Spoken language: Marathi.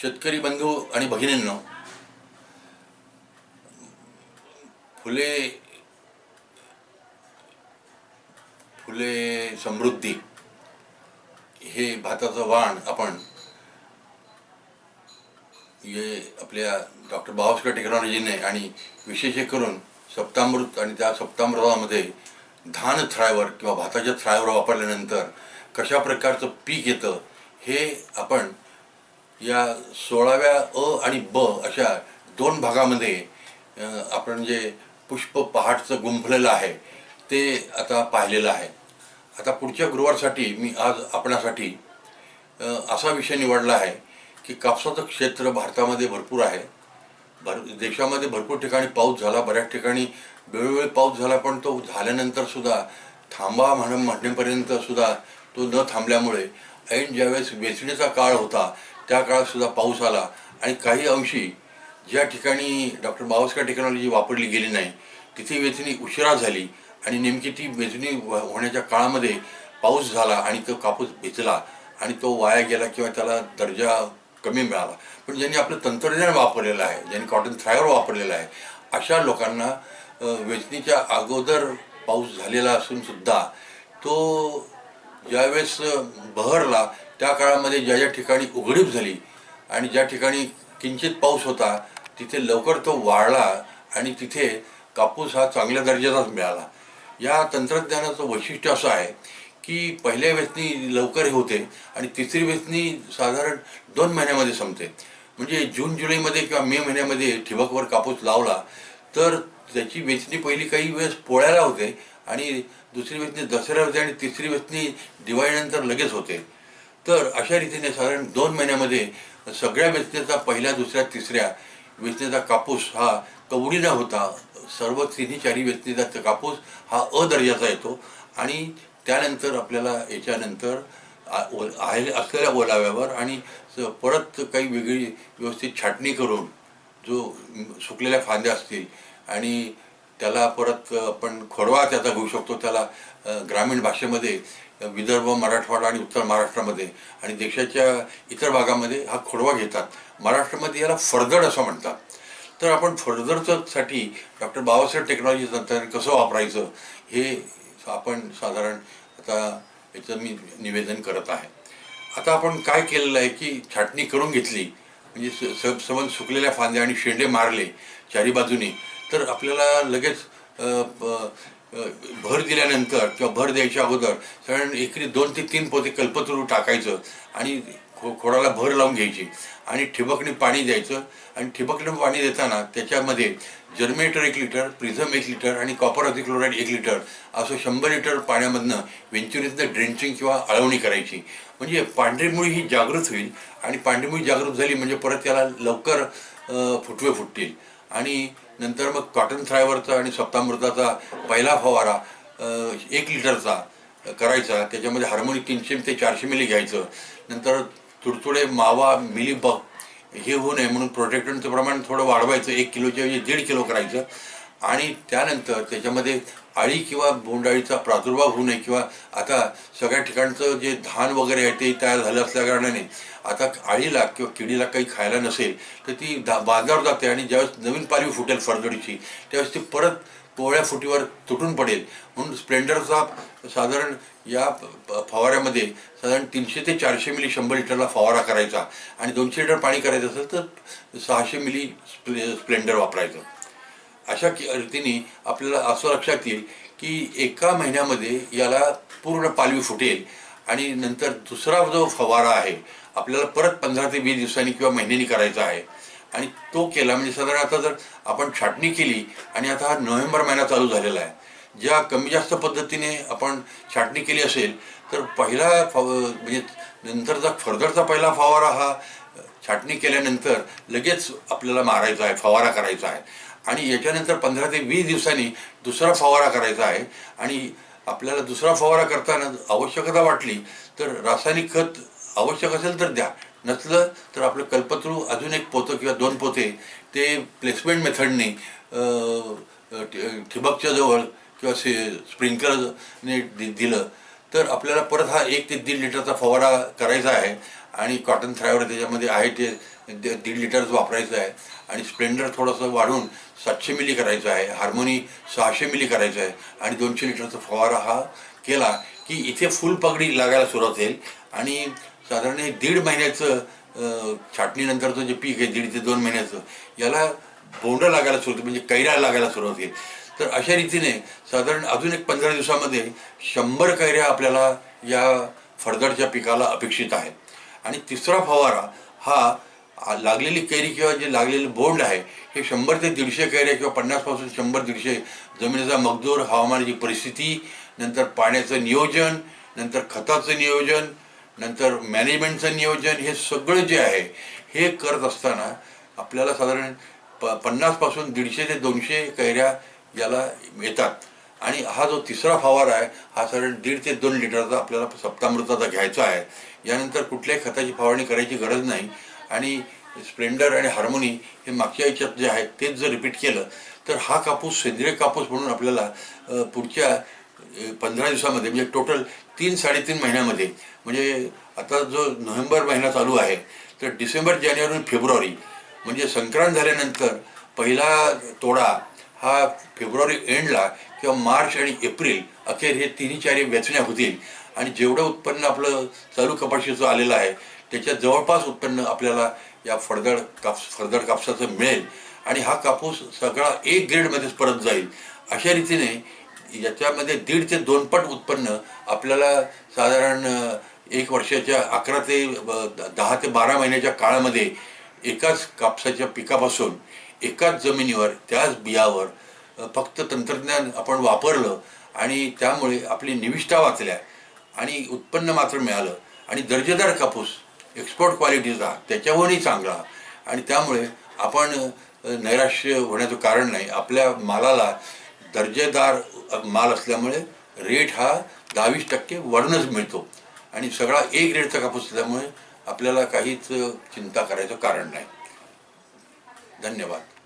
शेतकरी बंधू आणि भगिनींनो फुले फुले समृद्धी हे भाताचं वाण आपण हे आपल्या डॉक्टर बाबासाहेब टेक्नॉलॉजीने आणि विशेष करून सप्तामृत आणि त्या सप्तामृतामध्ये धान थ्रायवर किंवा भाताच्या थ्रायवर वापरल्यानंतर कशा प्रकारचं पीक येतं हे आपण या सोळाव्या अ आणि ब अशा दोन भागामध्ये आपण जे पुष्प पहाटचं गुंफलेलं आहे ते आता पाहिलेलं आहे. आता पुढच्या गुरुवारसाठी मी आज आपणासाठी असा विषय निवडला आहे की कापसाचं क्षेत्र भारतामध्ये भरपूर आहे. भर देशामध्ये भरपूर ठिकाणी पाऊस झाला बऱ्याच ठिकाणी वेळोवेळी पाऊस झाला पण तो झाल्यानंतर सुद्धा थांबा म्हण म्हणण्यापर्यंत सुद्धा तो न थांबल्यामुळे ऐन ज्यावेळेस वेचणीचा काळ होता त्या काळात सुद्धा पाऊस आला. आणि काही अंशी ज्या ठिकाणी डॉक्टर बावस्कर टेक्नॉलॉजी वापरली गेली नाही तिथे वेचणी उशिरा झाली आणि नेमकी ती वेचणी होण्याच्या काळामध्ये पाऊस झाला आणि तो कापूस भिजला आणि तो वाया गेला किंवा त्याला दर्जा कमी मिळाला. पण ज्यांनी आपलं तंत्रज्ञान वापरलेलं आहे ज्यांनी कॉटन थ्रायवर वापरलेलं आहे अशा लोकांना वेचणीच्या अगोदर पाऊस झालेला असूनसुद्धा तो ज्यावेळेस बहरला. त्या काळामध्ये ज्या ज्या ठिकाणी उघडीप झाली आणि ज्या ठिकाणी किंचित पाऊस होता तिथे लवकर तो वाढला आणि तिथे कापूस हा चांगल्या दर्जाचाच मिळाला. या तंत्रज्ञानाचं वैशिष्ट्य असं आहे की पहिल्या वेचणी लवकर होते आणि तिसरी वेचणी साधारण दोन महिन्यामध्ये संपते. म्हणजे जून जुलैमध्ये किंवा मे महिन्यामध्ये ठिबकवर कापूस लावला तर त्याची वेचणी पहिली काही वेळेस पोळ्याला होते आणि दुसरी वेचणी दसऱ्या होते आणि तिसरी वेचणी दिवाळीनंतर लगेच होते. तर अशा रीतीने साधारण दोन महिन्यामध्ये सगळ्या वेचनेचा पहिल्या दुसऱ्या तिसऱ्या वेचनेचा कापूस हा कवडी न होता. सर्व तिन्ही चारी वेचणीचा कापूस हा अ दर्जाचा येतो आणि त्यानंतर आपल्याला याच्यानंतर आ- ओल- आहे असलेल्या ओलाव्यावर आणि परत काही वेगळी व्यवस्थित छाटणी करून जो सुकलेल्या फांद्या असतील आणि त्याला परत आपण खोडवा त्याचा घेऊ शकतो. त्याला ग्रामीण भाषेमध्ये विदर्भ मराठवाडा आणि उत्तर महाराष्ट्रामध्ये आणि देशाच्या इतर भागामध्ये हा खोडवा घेतात. महाराष्ट्रामध्ये याला फरदड असं म्हणतात. तर आपण फर्दरचं डॉक्टर बाबासाहेब टेक्नॉलॉजी तंत्रज्ञान कसं वापरायचं हे आपण साधारण आता याचं मी निवेदन करत आहे. आता आपण काय केलेलं आहे की छाटणी करून घेतली. म्हणजे स- सब सुकलेल्या फांद्या आणि शेंडे मारले चारी बाजूने. तर आपल्याला लगेच भर दिल्यानंतर किंवा भर द्यायच्या अगोदर साधारण एकरी दोन ते तीन पोते कल्पतरू टाकायचं आणि खो खोडाला भर लावून घ्यायची आणि ठिबकने पाणी द्यायचं आणि ठिबकने पाणी देताना त्याच्यामध्ये जर्मेटर एक लिटर प्रिझम एक लिटर आणि कॉपर ऑक्झिक्लोराईड एक लिटर असं शंभर लिटर पाण्यामधनं वेंचुरीतनं ड्रेंचिंग किंवा आळवणी करायची. म्हणजे पांढरीमुळी ही जागृत होईल आणि पांढरीमुळी जागृत झाली म्हणजे परत त्याला लवकर फुटवे फुटतील. आणि नंतर मग कॉटन थ्रायवरचा आणि सप्तामृताचा पहिला फवारा एक लिटरचा करायचा. त्याच्यामध्ये हार्मोनिक तीनशे ते चारशे मिली घ्यायचं. नंतर तुडतुडे मावा मिली बग हे होऊ नये म्हणून प्रोटेक्टंटचं प्रमाण थोडं वाढवायचं. एक किलोच्या ऐवजी दीड किलो करायचं. आणि त्यानंतर त्याच्यामध्ये आळी किंवा बोंडाळीचा प्रादुर्भाव होऊ नये किंवा आता सगळ्या ठिकाणचं जे धान वगैरे आहे ते तयार झालं असल्या कारणाने आता अळीला किंवा किडीला काही खायला नसेल तर ती दा बाजारावर जाते आणि ज्यावेळेस नवीन पालवी फुटेल फरगडीची त्यावेळेस ती परत पोळ्या फुटीवर तुटून पडेल. म्हणून स्प्लेंडरचा साधारण या फवाऱ्यामध्ये साधारण तीनशे ते चारशे मिली शंभर लिटरला फवारा करायचा आणि दोनशे लिटर पाणी करायचं असेल तर सहाशे मिली स्प्ले स्प्लेंडर वापरायचं. अशा रीतीने आपल्याला असं लक्षात येईल की एका महिन्यामध्ये याला पूर्ण पालवी फुटेल आणि नंतर दुसरा जो फवारा आहे आपल्याला परत पंधरा ते वीस दिवसांनी किंवा महिन्यानी करायचा आहे. आणि तो केला म्हणजे साधारण आता जर आपण छाटणी केली आणि आता हा नोव्हेंबर महिना चालू झालेला आहे ज्या कमी जास्त पद्धतीने आपण छाटणी केली असेल तर पहिला फव म्हणजे नंतरचा फर्दरचा पहिला फवारा हा छाटणी केल्यानंतर लगेच आपल्याला मारायचा आहे फवारा करायचा आहे. आणि याच्यानंतर पंधरा ते वीस दिवसांनी दुसरा फवारा करायचा आहे. आणि आपल्याला दुसरा फवारा करताना आवश्यकता वाटली तर रासायनिक खत आवश्यक असेल तर द्या. नसलं तर आपलं कल्पत्रू अजून एक पोतं किंवा दोन पोते ते प्लेसमेंट मेथडने ठिबकच्या जवळ किंवा से स्प्रिंकलरने दि दिलं. तर आपल्याला परत हा एक ते दीड लिटरचा फवारा करायचा आहे. आणि कॉटन थ्रायवर त्याच्यामध्ये आहे ते द- दीड लिटरच वापरायचं आहे. आणि स्प्लेंडर थोडंसं वाढून सातशे मिली करायचं आहे. हार्मोनी सहाशे मिली करायचं आहे. आणि दोनशे लिटरचा फवारा हा केला की इथे फुल पगडी लागायला सुरुवात होईल. आणि साधारण दीड महिन्याचं छाटणीनंतरचं जे पीक आहे दीड ते दोन महिन्याचं याला बोंड लागायला सुरुवात म्हणजे कैऱ्या लागायला सुरुवात होईल. तर अशा रीतीने साधारण अजून एक पंधरा दिवसामध्ये शंभर कैऱ्या आपल्याला या फळदडच्या पिकाला अपेक्षित आहेत. आणि तिसरा फवारा हा लागलेली कैरी किंवा जे लागलेले बोंड आहे हे शंभर ते दीडशे कैऱ्या किंवा पन्नासपासून शंभर दीडशे जमिनीचा मगदूर हवामानाची परिस्थिती नंतर पाण्याचं नियोजन नंतर खताचं नियोजन नंतर मॅनेजमेंटचं नियोजन हे सगळं जे आहे हे करत असताना आपल्याला साधारण प पन्नासपासून दीडशे ते दोनशे कैऱ्या याला येतात आणि हा जो तिसरा फवारा आहे हा साधारण दीड ते दोन लिटरचा आपल्याला सप्तामृताचा घ्यायचा आहे. यानंतर कुठल्याही खताची फवारणी करायची गरज नाही. आणि स्प्लेंडर आणि हार्मोनी हे मागच्या याच्यात जे आहे तेच जर रिपीट केलं तर हा कापूस सेंद्रिय कापूस म्हणून आपल्याला पुढच्या पंधरा दिवसामध्ये म्हणजे टोटल तीन साडेतीन महिन्यामध्ये म्हणजे आता जो नोव्हेंबर महिना चालू आहे तर डिसेंबर जानेवारी फेब्रुवारी म्हणजे संक्रांत झाल्यानंतर पहिला तोडा हा फेब्रुवारी एंडला किंवा मार्च आणि एप्रिल अखेर हे तिन्ही चारी वेचण्या होतील. आणि जेवढं उत्पन्न आपलं चालू कपाशीचं आलेलं आहे त्याच्या जवळपास उत्पन्न आपल्याला या फडदड काप फडदड कापसाचं मिळेल. आणि हा कापूस सगळा एक ग्रेडमध्येच परत जाईल. अशा रीतीने याच्यामध्ये दीड ते दोन पट उत्पन्न आपल्याला साधारण एक वर्षाच्या अकरा ते दहा ते बारा महिन्याच्या काळामध्ये एकाच कापसाच्या पिकापासून एकाच जमिनीवर त्याच बियावर फक्त तंत्रज्ञान आपण वापरलं आणि त्यामुळे आपली निविष्ठा वाचल्या आणि उत्पन्न मात्र मिळालं. आणि दर्जेदार कापूस एक्सपोर्ट क्वालिटीचा त्याच्याहूनही चांगला. आणि त्यामुळे आपण नैराश्य होण्याचं कारण नाही. आपल्या मालाला दर्जेदार माल असल्यामुळे रेट हा दहावीस टक्के वरनच मिळतो. आणि सगळा ए ग्रेडचा कापूस असल्यामुळे आपल्याला काहीच चिंता करायचं कारण नाही. धन्यवाद.